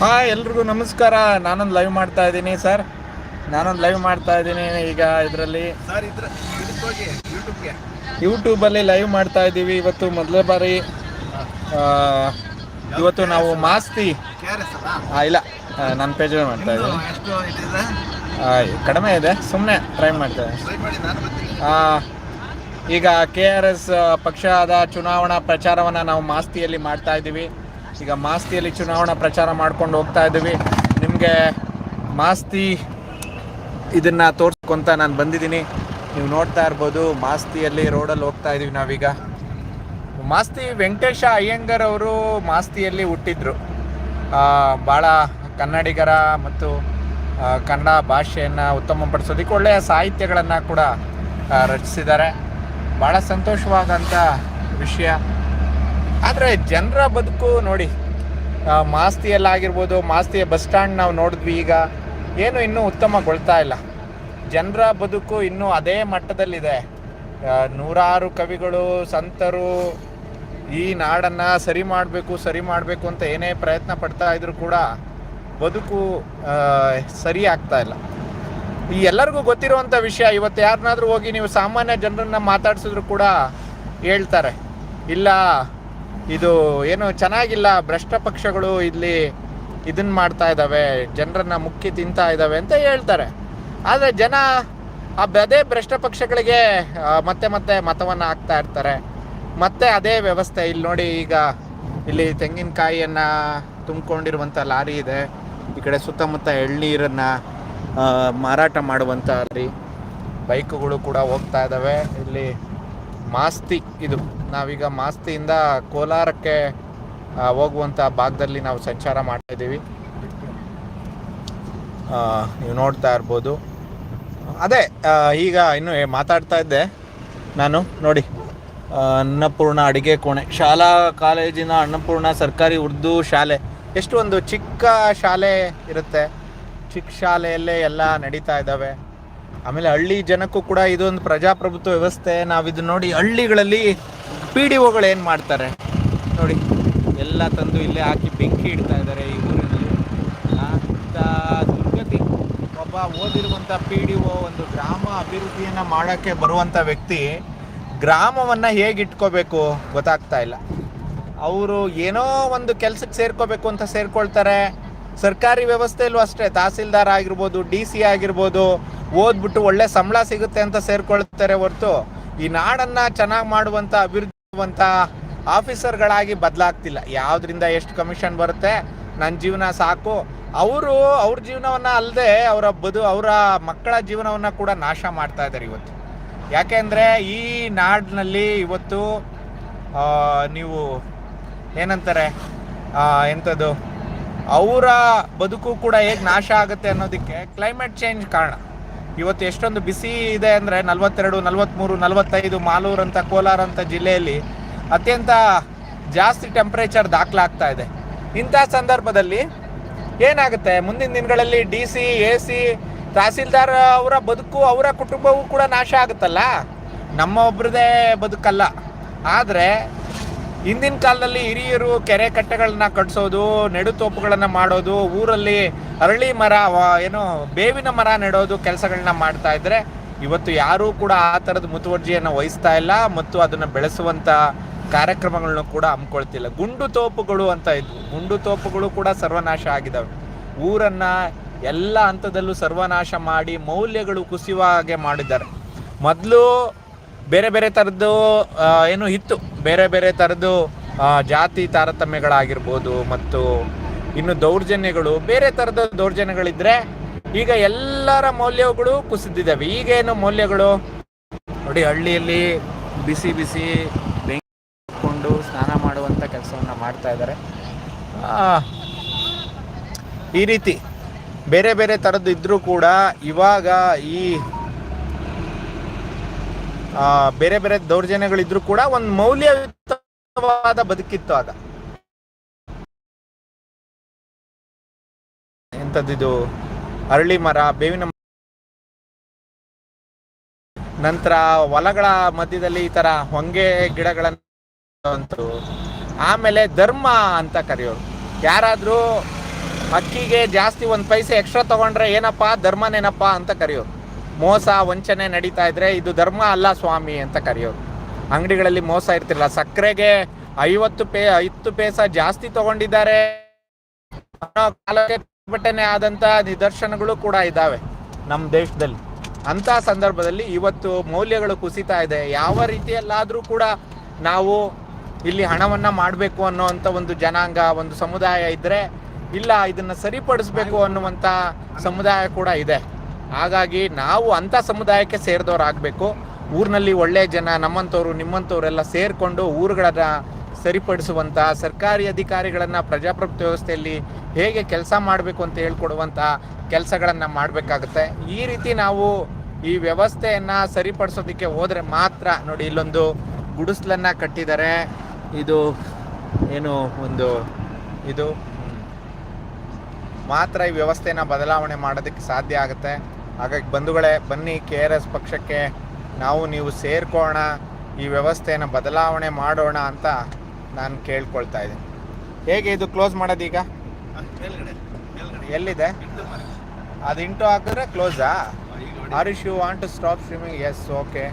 ಹಾಂ ಎಲ್ರಿಗೂ ನಮಸ್ಕಾರ. ನಾನೊಂದು ಲೈವ್ ಮಾಡ್ತಾ ಇದ್ದೀನಿ ಸರ್ ನಾನೊಂದು ಲೈವ್ ಮಾಡ್ತಾ ಇದ್ದೀನಿ ಈಗ ಇದರಲ್ಲಿ. ಯೂಟ್ಯೂಬಲ್ಲಿ ಲೈವ್ ಮಾಡ್ತಾ ಇದ್ದೀವಿ ಇವತ್ತು ಮೊದಲ ಬಾರಿ. ಇವತ್ತು ನಾವು ಮಾಸ್ತಿ. ಇಲ್ಲ. ನನ್ನ ಪೇಜಲ್ಲಿ ಮಾಡ್ತಾ ಇದ್ದೀನಿ. ಕಡಿಮೆ ಇದೆ. ಸುಮ್ಮನೆ ಟ್ರೈ ಮಾಡ್ತಾ ಇದ್ದೀನಿ. ಈಗ ಕೆ ಆರ್ ಎಸ್ ಪಕ್ಷದ ಚುನಾವಣಾ ಪ್ರಚಾರವನ್ನು ನಾವು ಮಾಸ್ತಿಯಲ್ಲಿ ಮಾಡ್ತಾ ಇದ್ದೀವಿ. ಈಗ ಮಾಸ್ತಿಯಲ್ಲಿ ಚುನಾವಣಾ ಪ್ರಚಾರ ಮಾಡ್ಕೊಂಡು ಹೋಗ್ತಾ ಇದ್ದೀವಿ. ನಿಮಗೆ ಮಾಸ್ತಿ ಇದನ್ನು ತೋರಿಸ್ಕೊಂತ ನಾನು ಬಂದಿದ್ದೀನಿ. ನೀವು ನೋಡ್ತಾ ಇರ್ಬೋದು, ಮಾಸ್ತಿಯಲ್ಲಿ ರೋಡಲ್ಲಿ ಹೋಗ್ತಾ ಇದ್ದೀವಿ ನಾವೀಗ. ಮಾಸ್ತಿ ವೆಂಕಟೇಶ ಅಯ್ಯಂಗರ್ ಅವರು ಮಾಸ್ತಿಯಲ್ಲಿ ಹುಟ್ಟಿದ್ರು. ಭಾಳ ಕನ್ನಡಿಗರ ಮತ್ತು ಕನ್ನಡ ಭಾಷೆಯನ್ನು ಉತ್ತಮಪಡಿಸೋದಕ್ಕೆ ಒಳ್ಳೆಯ ಸಾಹಿತ್ಯಗಳನ್ನು ಕೂಡ ರಚಿಸಿದ್ದಾರೆ. ಭಾಳ ಸಂತೋಷವಾದಂಥ ವಿಷಯ. ಆದರೆ ಜನರ ಬದುಕು ನೋಡಿ ಮಾಸ್ತಿಯಲ್ಲಾಗಿರ್ಬೋದು, ಮಾಸ್ತಿಯ ಬಸ್ ಸ್ಟ್ಯಾಂಡ್ ನಾವು ನೋಡಿದ್ವಿ ಈಗ, ಏನು ಇನ್ನೂ ಉತ್ತಮಗೊಳ್ತಾ ಇಲ್ಲ. ಜನರ ಬದುಕು ಇನ್ನೂ ಅದೇ ಮಟ್ಟದಲ್ಲಿದೆ. ನೂರಾರು ಕವಿಗಳು, ಸಂತರು ಈ ನಾಡನ್ನು ಸರಿ ಮಾಡಬೇಕು ಸರಿ ಮಾಡಬೇಕು ಅಂತ ಏನೇ ಪ್ರಯತ್ನ ಪಡ್ತಾ ಇದ್ರು ಕೂಡ ಬದುಕು ಸರಿ ಆಗ್ತಾ ಇಲ್ಲ. ಈ ಎಲ್ಲರಿಗೂ ಗೊತ್ತಿರುವಂಥ ವಿಷಯ, ಇವತ್ತು ಯಾರನ್ನಾದ್ರೂ ಹೋಗಿ ನೀವು ಸಾಮಾನ್ಯ ಜನರನ್ನ ಮಾತಾಡಿಸಿದ್ರು ಕೂಡ ಹೇಳ್ತಾರೆ. ಇಲ್ಲ, ಇದು ಏನು ಚೆನ್ನಾಗಿಲ್ಲ, ಭ್ರಷ್ಟ ಪಕ್ಷಗಳು ಇಲ್ಲಿ ಇದನ್ನ ಮಾಡ್ತಾ ಇದ್ದಾವೆ ಜನರನ್ನ ಮುಕ್ಕಿ ತಿಂತಾ ಇದ್ದಾವೆ ಅಂತ ಹೇಳ್ತಾರೆ. ಆದರೆ ಜನ ಆ ಅದೇ ಭ್ರಷ್ಟ ಪಕ್ಷಗಳಿಗೆ ಮತ್ತೆ ಮತ್ತೆ ಮತವನ್ನು ಹಾಕ್ತಾ ಇರ್ತಾರೆ. ಮತ್ತೆ ಅದೇ ವ್ಯವಸ್ಥೆ, ಇಲ್ಲಿ ನೋಡಿ ಈಗ ಇಲ್ಲಿ ತೆಂಗಿನಕಾಯಿಯನ್ನು ತುಂಬಿಕೊಂಡಿರುವಂಥ ಲಾರಿ ಇದೆ. ಈ ಕಡೆ ಸುತ್ತಮುತ್ತ ಎಳ್ನೀರನ್ನು ಮಾರಾಟ ಮಾಡುವಂಥ ಅಲ್ಲಿ ಬೈಕುಗಳು ಕೂಡ ಹೋಗ್ತಾ ಇದ್ದಾವೆ ಇಲ್ಲಿ ಮಾಸ್ತಿ ಇದು. ನಾವೀಗ ಮಾಸ್ತಿಯಿಂದ ಕೋಲಾರಕ್ಕೆ ಹೋಗುವಂಥ ಭಾಗದಲ್ಲಿ ನಾವು ಸಂಚಾರ ಮಾಡ್ತಾ ಇದ್ದೀವಿ. ನೀವು ನೋಡ್ತಾ ಇರ್ಬೋದು. ಅದೇ ಈಗ ಇನ್ನು ಮಾತಾಡ್ತಾ ಇದ್ದೆ ನಾನು. ನೋಡಿ ಅನ್ನಪೂರ್ಣ ಅಡಿಗೆ ಕೋಣೆ. ಶಾಲಾ ಕಾಲೇಜಿನ ಅನ್ನಪೂರ್ಣ ಸರ್ಕಾರಿ ಉರ್ದು ಶಾಲೆ. ಎಷ್ಟು ಒಂದು ಚಿಕ್ಕ ಶಾಲೆ ಇರುತ್ತೆ. ಚಿಕ್ಕ ಎಲ್ಲ ನಡೀತಾ ಇದ್ದಾವೆ. ಆಮೇಲೆ ಹಳ್ಳಿ ಜನಕ್ಕೂ ಕೂಡ ಇದೊಂದು ಪ್ರಜಾಪ್ರಭುತ್ವ ವ್ಯವಸ್ಥೆ. ನಾವು ಇದು ನೋಡಿ ಹಳ್ಳಿಗಳಲ್ಲಿ ಪಿ ಡಿ ಒಗಳು ಏನು ಮಾಡ್ತಾರೆ? ನೋಡಿ, ಎಲ್ಲ ತಂದು ಇಲ್ಲೇ ಹಾಕಿ ಬೆಂಕಿ ಇಡ್ತಾ ಇದ್ದಾರೆ ಈ ಊರಿನಲ್ಲಿ ಅಂತ ದುರ್ಗತಿ. ಒಬ್ಬ ಓದಿರುವಂಥ ಪಿ ಡಿ ಒ ಒಂದು ಗ್ರಾಮ ಅಭಿವೃದ್ಧಿಯನ್ನು ಮಾಡೋಕ್ಕೆ ಬರುವಂಥ ವ್ಯಕ್ತಿ ಗ್ರಾಮವನ್ನು ಹೇಗೆ ಇಟ್ಕೋಬೇಕು ಗೊತ್ತಾಗ್ತಾ ಇಲ್ಲ. ಅವರು ಏನೋ ಒಂದು ಕೆಲಸಕ್ಕೆ ಸೇರ್ಕೋಬೇಕು ಅಂತ ಸೇರ್ಕೊಳ್ತಾರೆ. ಸರ್ಕಾರಿ ವ್ಯವಸ್ಥೆಯಲ್ಲೂ ಅಷ್ಟೇ. ತಹಸೀಲ್ದಾರ್ ಆಗಿರ್ಬೋದು, ಡಿ ಸಿ ಆಗಿರ್ಬೋದು, ಓದ್ಬಿಟ್ಟು ಒಳ್ಳೆ ಸಂಬಳ ಸಿಗುತ್ತೆ ಅಂತ ಸೇರ್ಕೊಳ್ತಾರೆ ಹೊರತು ಈ ನಾಡನ್ನ ಚೆನ್ನಾಗಿ ಮಾಡುವಂಥ ಅಭಿವೃದ್ಧಿವಂತ ಆಫೀಸರ್ಗಳಾಗಿ ಬದಲಾಗ್ತಿಲ್ಲ. ಯಾವುದರಿಂದ ಎಷ್ಟು ಕಮಿಷನ್ ಬರುತ್ತೆ ನನ್ನ ಜೀವನ ಸಾಕು. ಅವರು ಅವ್ರ ಜೀವನವನ್ನ ಅಲ್ಲದೆ ಅವರ ಬದು, ಅವರ ಮಕ್ಕಳ ಜೀವನವನ್ನ ಕೂಡ ನಾಶ ಮಾಡ್ತಾ ಇದ್ದಾರೆ ಇವತ್ತು. ಯಾಕೆಂದ್ರೆ ಈ ನಾಡಿನಲ್ಲಿ ಇವತ್ತು ನೀವು ಏನಂತಾರೆ ಎಂಥದ್ದು ಅವರ ಬದುಕು ಕೂಡ ಹೇಗೆ ನಾಶ ಆಗುತ್ತೆ ಅನ್ನೋದಕ್ಕೆ ಕ್ಲೈಮೇಟ್ ಚೇಂಜ್ ಕಾರಣ. ಇವತ್ತು ಎಷ್ಟೊಂದು ಬಿಸಿ ಇದೆ ಅಂದರೆ ನಲವತ್ತೆರಡು ನಲವತ್ತ್ಮೂರು ನಲವತ್ತೈದು ಕೋಲಾರ ಅಂತ ಜಿಲ್ಲೆಯಲ್ಲಿ ಅತ್ಯಂತ ಜಾಸ್ತಿ ಟೆಂಪ್ರೇಚರ್ ದಾಖಲಾಗ್ತಾ ಇದೆ. ಇಂಥ ಸಂದರ್ಭದಲ್ಲಿ ಏನಾಗುತ್ತೆ? ಮುಂದಿನ ದಿನಗಳಲ್ಲಿ D C A C tahsildar ಅವರ ಬದುಕು, ಅವರ ಕುಟುಂಬವೂ ಕೂಡ ನಾಶ ಆಗುತ್ತಲ್ಲ? ನಮ್ಮ ಒಬ್ರದೇ ಬದುಕಲ್ಲ. ಆದರೆ ಹಿಂದಿನ ಕಾಲದಲ್ಲಿ ಹಿರಿಯರು ಕೆರೆ ಕಟ್ಟೆಗಳನ್ನ ಕಟ್ಸೋದು, ನೆಡುತೋಪುಗಳನ್ನ ಮಾಡೋದು, ಊರಲ್ಲಿ ಅರಳಿ ಮರ ಏನು, ಬೇವಿನ ಮರ ನೆಡೋದು ಕೆಲಸಗಳನ್ನ ಮಾಡ್ತಾ ಇದ್ರೆ ಇವತ್ತು ಯಾರೂ ಕೂಡ ಆ ಥರದ ಮುತುವರ್ಜಿಯನ್ನು ವಹಿಸ್ತಾ ಇಲ್ಲ ಮತ್ತು ಅದನ್ನು ಬೆಳೆಸುವಂಥ ಕಾರ್ಯಕ್ರಮಗಳನ್ನು ಕೂಡ ಹಮ್ಮಿಕೊಳ್ತಿಲ್ಲ. ಗುಂಡು ತೋಪುಗಳು ಅಂತ ಇದ್ವು. ಗುಂಡು ತೋಪುಗಳು ಕೂಡ ಸರ್ವನಾಶ ಆಗಿದ್ದಾವೆ ಊರನ್ನ ಎಲ್ಲ ಹಂತದಲ್ಲೂ ಸರ್ವನಾಶ ಮಾಡಿ ಮೌಲ್ಯಗಳು ಕುಸಿಯುವ ಹಾಗೆ ಮಾಡಿದ್ದಾರೆ. ಮೊದಲು ಬೇರೆ ಬೇರೆ ಥರದ್ದು ಏನು ಇತ್ತು. ಬೇರೆ ಬೇರೆ ಥರದ್ದು ಜಾತಿ ತಾರತಮ್ಯಗಳಾಗಿರ್ಬೋದು ಮತ್ತು ಇನ್ನು ದೌರ್ಜನ್ಯಗಳು, ಬೇರೆ ಥರದ ದೌರ್ಜನ್ಯಗಳಿದ್ರೆ ಈಗ ಎಲ್ಲರ ಮೌಲ್ಯಗಳು ಕುಸಿದಿದ್ದಾವೆ. ಈಗೇನು ಮೌಲ್ಯಗಳು? ನೋಡಿ, ಹಳ್ಳಿಯಲ್ಲಿ ಬಿಸಿ ಬಿಸಿ ಬೆಂಕಿ ಸ್ನಾನ ಮಾಡುವಂಥ ಕೆಲಸವನ್ನು ಮಾಡ್ತಾ ಇದ್ದಾರೆ. ಈ ರೀತಿ ಬೇರೆ ಬೇರೆ ಥರದ್ದು ಇದ್ದರೂ ಕೂಡ ಇವಾಗ ಈ ಬೇರೆ ಬೇರೆ ದೌರ್ಜನ್ಯಗಳಿದ್ರು ಕೂಡ ಒಂದು ಮೌಲ್ಯಯುತವಾದ ಬದುಕಿತ್ತು ಆಗ. ಎಂಥದ್ದಿದು ಅರಳಿ ಮರ, ಬೇವಿನ ನಂತರ ಹೊಲಗಳ ಮಧ್ಯದಲ್ಲಿ ಈ ತರ ಹೊಂಗೆ ಗಿಡಗಳನ್ನ ಆಮೇಲೆ ಧರ್ಮ ಅಂತ ಕರೆಯೋರು. ಯಾರಾದರೂ ಅಕ್ಕಿಗೆ ಜಾಸ್ತಿ ಒಂದು ಪೈಸೆ ಎಕ್ಸ್ಟ್ರಾ ತಗೊಂಡ್ರೆ ಏನಪ್ಪ? ಧರ್ಮನೇನಪ್ಪ ಅಂತ ಕರೆಯೋರು. ಮೋಸ ವಂಚನೆ ನಡೀತಾ ಇದ್ರೆ ಇದು ಧರ್ಮ ಅಲ್ಲ ಸ್ವಾಮಿ ಅಂತ ಕರೆಯೋರು. ಅಂಗಡಿಗಳಲ್ಲಿ ಮೋಸ ಇರ್ತಿರಲ್ಲ, ಸಕ್ಕರೆಗೆ ಐವತ್ತು ಪೇ ಐತ್ತು ಪೇಸ ಜಾಸ್ತಿ ತಗೊಂಡಿದ್ದಾರೆ. ಪ್ರತಿಭಟನೆ ಆದಂತ ನಿದರ್ಶನಗಳು ಕೂಡ ಇದ್ದಾವೆ ನಮ್ಮ ದೇಶದಲ್ಲಿ. ಅಂತ ಸಂದರ್ಭದಲ್ಲಿ ಇವತ್ತು ಮೌಲ್ಯಗಳು ಕುಸಿತಾ ಇದೆ. ಯಾವ ರೀತಿಯಲ್ಲಾದರೂ ಕೂಡ ನಾವು ಇಲ್ಲಿ ಹಣವನ್ನ ಮಾಡಬೇಕು ಅನ್ನೋವಂಥ ಒಂದು ಜನಾಂಗ, ಒಂದು ಸಮುದಾಯ ಇದ್ರೆ ಇಲ್ಲ, ಇದನ್ನ ಸರಿಪಡಿಸ್ಬೇಕು ಅನ್ನುವಂತ ಸಮುದಾಯ ಕೂಡ ಇದೆ. ಹಾಗಾಗಿ ನಾವು ಅಂಥ ಸಮುದಾಯಕ್ಕೆ ಸೇರಿದವರಾಗಬೇಕು. ಊರಿನಲ್ಲಿ ಒಳ್ಳೆಯ ಜನ ನಮ್ಮಂಥವ್ರು, ನಿಮ್ಮಂಥವರೆಲ್ಲ ಸೇರಿಕೊಂಡು ಊರುಗಳನ್ನ ಸರಿಪಡಿಸುವಂಥ, ಸರ್ಕಾರಿ ಅಧಿಕಾರಿಗಳನ್ನು ಪ್ರಜಾಪ್ರಭುತ್ವ ವ್ಯವಸ್ಥೆಯಲ್ಲಿ ಹೇಗೆ ಕೆಲಸ ಮಾಡಬೇಕು ಅಂತ ಹೇಳ್ಕೊಡುವಂಥ ಕೆಲಸಗಳನ್ನು ಮಾಡಬೇಕಾಗುತ್ತೆ. ಈ ರೀತಿ ನಾವು ಈ ವ್ಯವಸ್ಥೆಯನ್ನು ಸರಿಪಡಿಸೋದಕ್ಕೆ ಹೋದರೆ ಮಾತ್ರ ನೋಡಿ ಇಲ್ಲೊಂದು ಗುಡಿಸ್ಲನ್ನು ಕಟ್ಟಿದ್ದಾರೆ ಇದು ಏನು ಒಂದು ಇದು ಮಾತ್ರ ಈ ವ್ಯವಸ್ಥೆನ ಬದಲಾವಣೆ ಮಾಡೋದಕ್ಕೆ ಸಾಧ್ಯ ಆಗುತ್ತೆ. ಹಾಗಾಗಿ ಬಂಧುಗಳೇ, ಬನ್ನಿ ಕೆ ಆರ್ ಎಸ್ ಪಕ್ಷಕ್ಕೆ ನಾವು ನೀವು ಸೇರ್ಕೋಣ ಈ ವ್ಯವಸ್ಥೆಯನ್ನು ಬದಲಾವಣೆ ಮಾಡೋಣ ಅಂತ ನಾನು ಕೇಳ್ಕೊಳ್ತಾ ಇದ್ದೀನಿ. ಹೇಗೆ ಇದು ಕ್ಲೋಸ್ ಮಾಡೋದೀಗ ಎಲ್ಲಿದೆ? ಅದು ಇಂಟು ಹಾಕಿದ್ರೆ ಕ್ಲೋಸಾ. Are ish you want to stop swimming yes okay